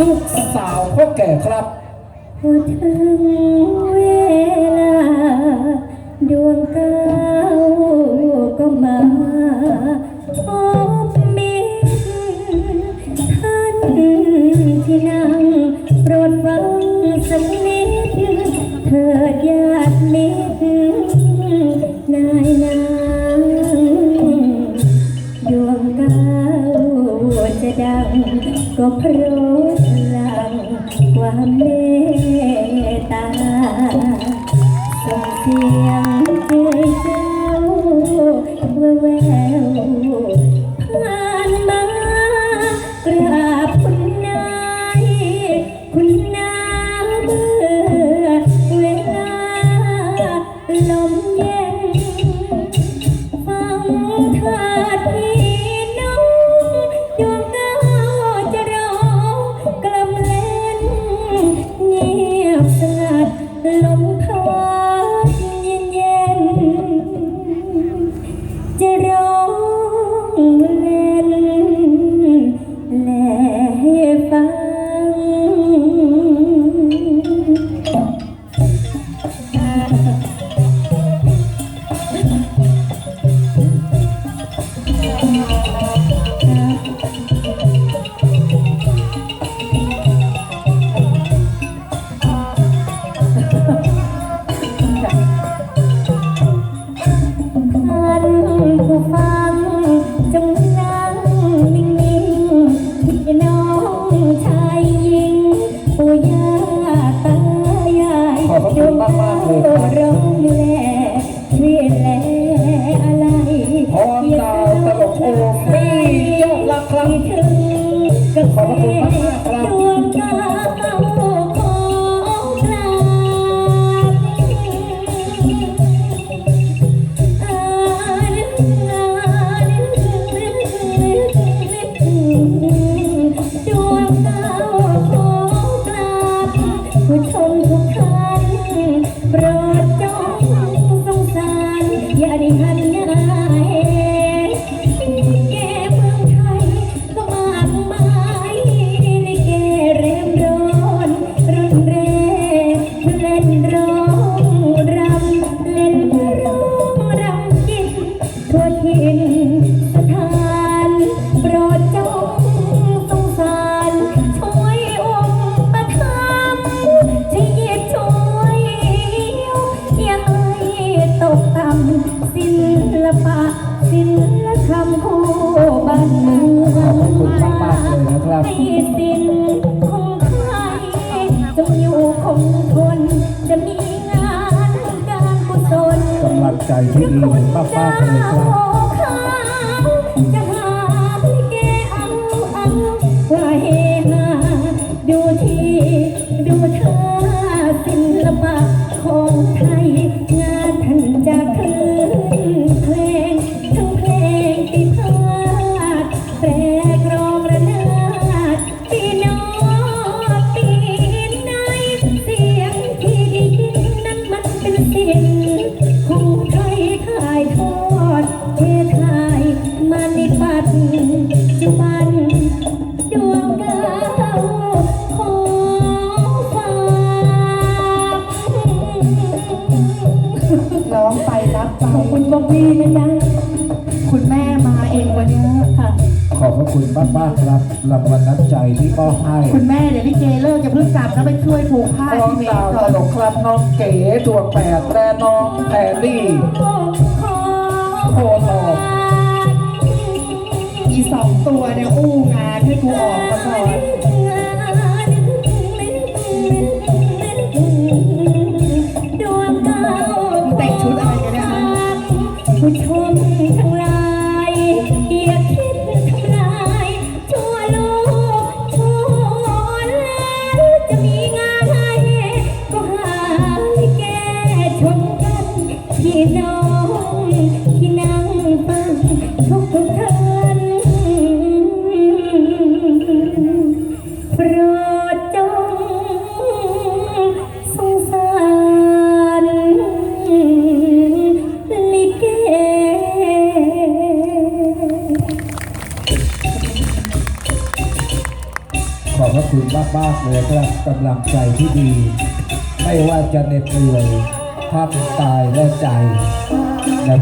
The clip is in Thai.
ลูกสาวพ่อแก่ครับพอถึงเวลา ดวงดาวก็มาพบมิตรท่านที่นั่งโปรดฟังสักนิดเถิดญาติมิตรนายนา ก็เพราะพลังความเมตตาส่งเสียงเจ้ย ขอบพระคุณมาก ลปะศิลธรรมคู่บ้านเมืองขอบพระคุณมากๆเลยนะครับให้สิ้นคงใครจงอยู่คงทนจะมีงานการกุศลกำลังใจที่ดีมากๆเลยครับ ร้องไปรับไปขอบคุณบ๊อบบี้นะจ๊ะคุณแม่มาเองวันนี้ค่ะ ขอบพระคุณมากๆครับรางวัลน้ำใจที่มอบให้คุณแม่เดี๋ยวพี่เจเลิกจะเพิ่งกลับแล้วไปช่วยผูกผ้าร้องที่เมดาวนตก่อนลกครับน้องเก๋ดวงแปดและน้องแพรรี่ขอโคทองอีสองตัวเนี่ยอู้งานให้กูออกมาก่อน ขอบพระคุณมากๆเลยครับกำลังใจที่ดี ไม่ว่าจะเหน็ดเหนื่อยภาพตายและใจนะครับ